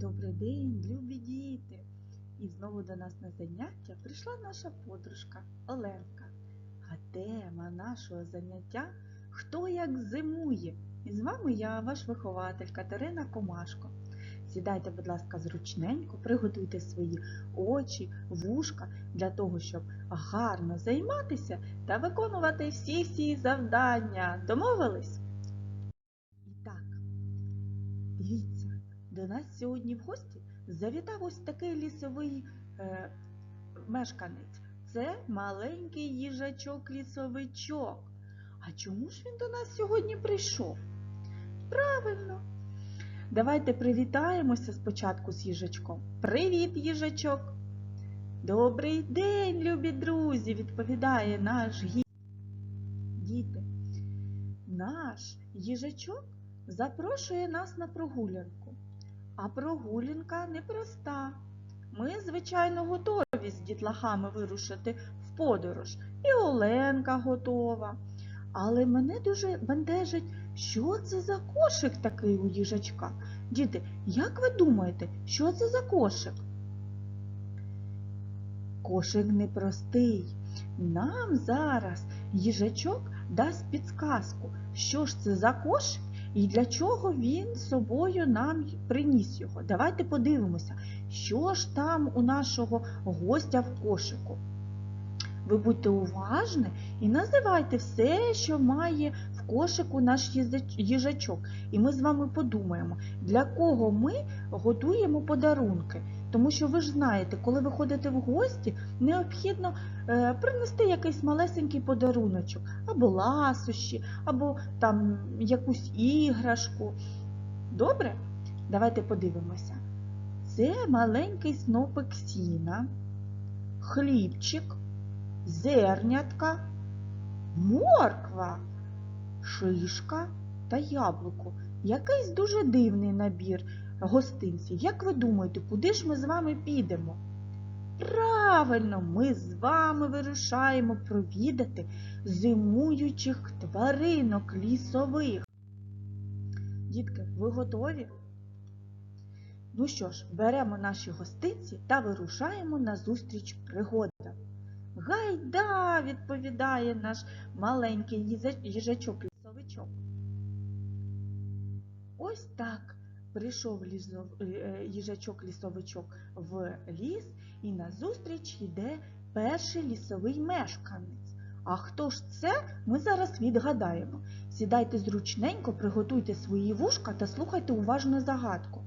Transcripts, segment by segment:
Добрий день, любі діти! І знову до нас на заняття прийшла наша подружка Оленка. А тема нашого заняття Хто як зимує? І з вами я, ваш вихователь Катерина Комашко. Сідайте, будь ласка, зручненько, приготуйте свої очі, вушка для того, щоб гарно займатися та виконувати всі-всі завдання. Домовились? До нас сьогодні в гості завітав ось такий лісовий е, мешканець. Це маленький їжачок-лісовичок. А чому ж він до нас сьогодні прийшов? Правильно. Давайте привітаємося спочатку з їжачком. Привіт, їжачок! Добрий день, любі друзі, відповідає наш гість. Діти, наш їжачок запрошує нас на прогулянку. А прогулянка непроста. Ми, звичайно, готові з дітлахами вирушити в подорож. І Оленка готова. Але мене дуже бентежить, що це за кошик такий у їжачка. Діти, як ви думаєте, що це за кошик? Кошик непростий. Нам зараз їжачок дасть підсказку, що ж це за кошик і для чого він собою нам приніс його. Давайте подивимося, що ж там у нашого гостя в кошику. Ви будьте уважні і називайте все, що має в кошику наш їжачок. І ми з вами подумаємо, для кого ми готуємо подарунки. Тому що ви ж знаєте, коли ви ходите в гості, необхідно е, принести якийсь малесенький подаруночок, або ласощі, або там якусь іграшку. Добре? Давайте подивимося. Це маленький снопик сіна, хлібчик, зернятка, морква, шишка та яблуко. Якийсь дуже дивний набір гостинців. Як ви думаєте, куди ж ми з вами підемо? Правильно, ми з вами вирушаємо провідати зимуючих тваринок лісових. Дітки, ви готові? Ну що ж, беремо наші гостинці та вирушаємо на зустріч пригодам. Гайда, відповідає наш маленький їжачок-лісовичок. Ось так прийшов лізов- е, їжачок-лісовичок в ліс і назустріч йде перший лісовий мешканець. А хто ж це, ми зараз відгадаємо. Сідайте зручненько, приготуйте свої вушка та слухайте уважно загадку.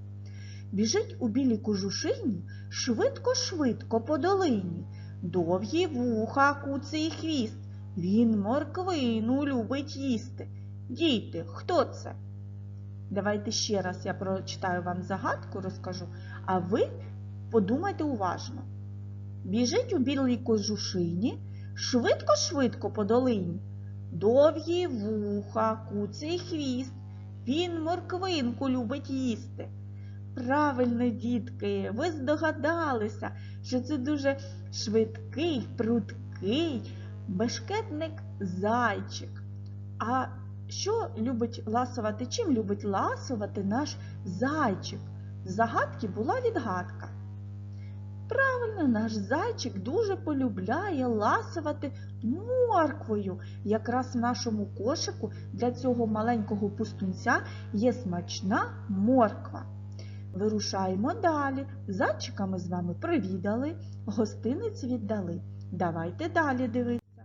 Біжить у білій кожушині швидко-швидко по долині. Довгі вуха, куций хвіст. Він морквину любить їсти. Діти, хто це? Давайте ще раз я прочитаю вам загадку, розкажу, а ви подумайте уважно. Біжить у білій кожушині, швидко-швидко по долині. Довгі вуха, куций хвіст. Він морквинку любить їсти. Правильно, дітки, ви здогадалися, що це дуже швидкий, пруткий бешкетник зайчик. А що любить ласувати? Чим любить ласувати наш зайчик? З загадки була відгадка. Правильно, наш зайчик дуже полюбляє ласувати морквою. Якраз в нашому кошику для цього маленького пустунця є смачна морква. Вирушаємо далі. Зайчика ми з вами привідали, гостиниць віддали. Давайте далі дивитися.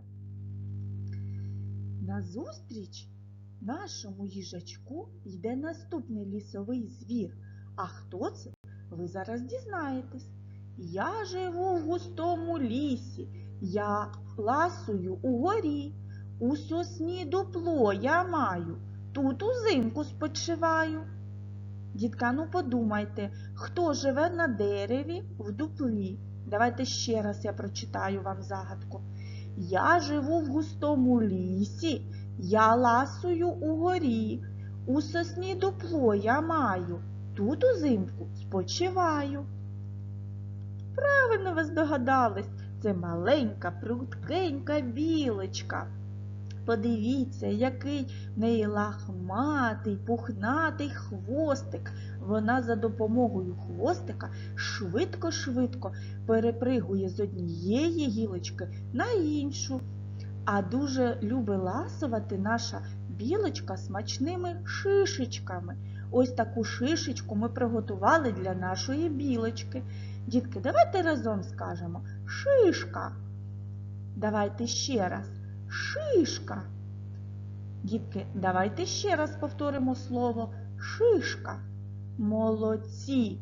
Назустріч нашому їжачку йде наступний лісовий звір. А хто це? Ви зараз дізнаєтесь. Я живу в густому лісі, я ласую у горі, у сосні дупло я маю, тут узимку спочиваю. Дітка, ну подумайте, хто живе на дереві в дуплі? Давайте ще раз я прочитаю вам загадку. Я живу в густому лісі, я ласую у горі, у сосні дупло я маю, тут узимку спочиваю. Правильно ви здогадались, це маленька, пруткенька білочка. Подивіться, який в неї лахматий, пухнатий хвостик, Вона за допомогою хвостика швидко-швидко перепригує з однієї гілочки на іншу. А дуже любить ласувати наша білочка смачними шишечками. Ось таку шишечку ми приготували для нашої білочки. Дітки, давайте разом скажемо шишка. Давайте ще раз. Шишка. Дітки, давайте ще раз повторимо слово шишка. Молодці.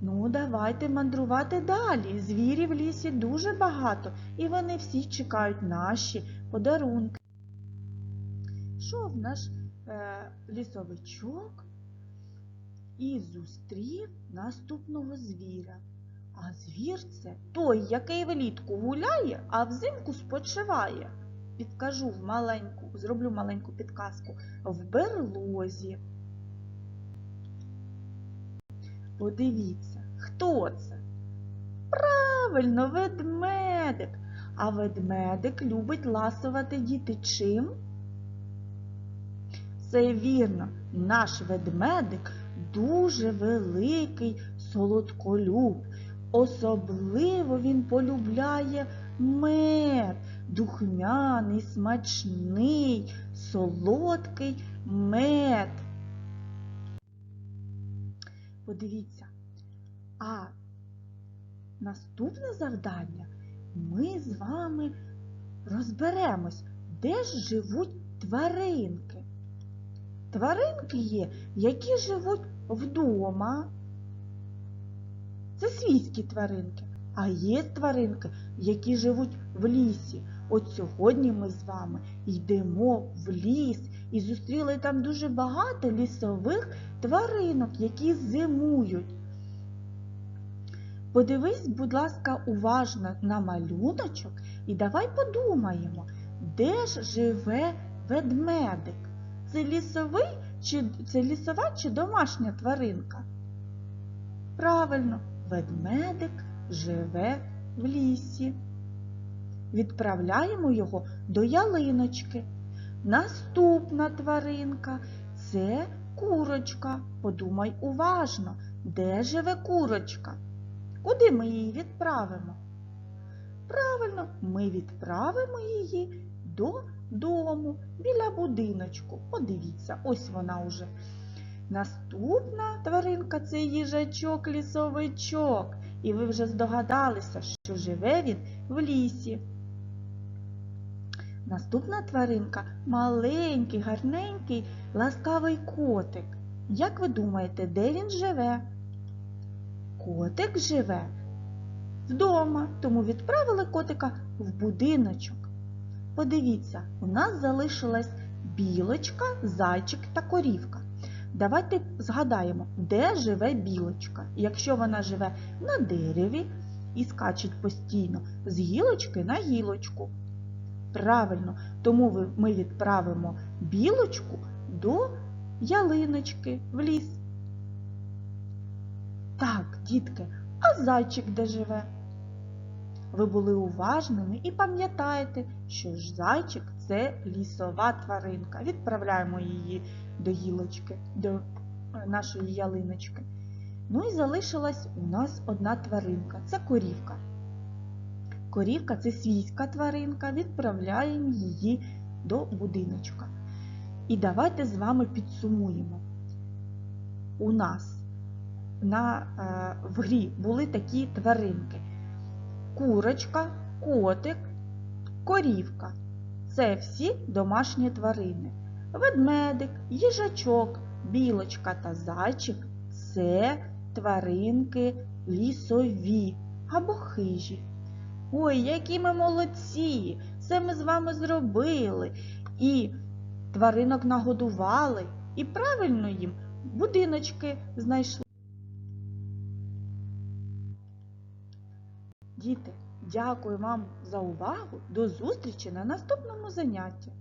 Ну, давайте мандрувати далі. Звірів в лісі дуже багато, і вони всі чекають наші подарунки. Шов наш е, лісовичок і зустрів наступного звіра. А звір це той, який влітку гуляє, а взимку спочиває. Підкажу в маленьку, зроблю маленьку підказку в берлозі. Подивіться, хто це? Правильно, ведмедик. А ведмедик любить ласувати діти чим? Це вірно, наш ведмедик дуже великий солодколюб. Особливо він полюбляє мед, духмяний, смачний, солодкий мед. Подивіться, а наступне завдання ми з вами розберемось, де ж живуть тваринки. Тваринки є, які живуть вдома. Це свійські тваринки. А є тваринки, які живуть в лісі. От сьогодні ми з вами йдемо в ліс і зустріли там дуже багато лісових тваринок, які зимують. Подивись, будь ласка, уважно на малюночок і давай подумаємо, де ж живе ведмедик? Це лісовий чи це лісова чи домашня тваринка? Правильно, ведмедик живе в лісі. Відправляємо його до ялиночки. Наступна тваринка це курочка. Подумай уважно, де живе курочка? Куди ми її відправимо? Правильно, ми відправимо її додому, біля будиночку. Подивіться, ось вона уже. Наступна тваринка це їжачок-лісовичок. І ви вже здогадалися, що живе він в лісі. Наступна тваринка маленький, гарненький, ласкавий котик. Як ви думаєте, де він живе? Котик живе вдома, тому відправили котика в будиночок. Подивіться, у нас залишилась білочка, зайчик та корівка. Давайте згадаємо, де живе білочка. Якщо вона живе на дереві і скачить постійно з гілочки на гілочку. Правильно, тому ми відправимо білочку до ялиночки в ліс. Так, дітки, а зайчик де живе? Ви були уважними і пам'ятаєте, що ж зайчик це лісова тваринка. Відправляємо її до гілочки, до е, нашої ялиночки. Ну і залишилась у нас одна тваринка це корівка. Корівка це свійська тваринка, відправляємо її до будиночка. І давайте з вами підсумуємо. У нас на, е, в грі були такі тваринки: курочка, котик, корівка. Це всі домашні тварини. Ведмедик, їжачок, білочка та зайчик це тваринки лісові або хижі. Ой, які ми молодці! Все ми з вами зробили. І тваринок нагодували, і правильно їм будиночки знайшли. Діти, дякую вам за увагу. До зустрічі на наступному занятті.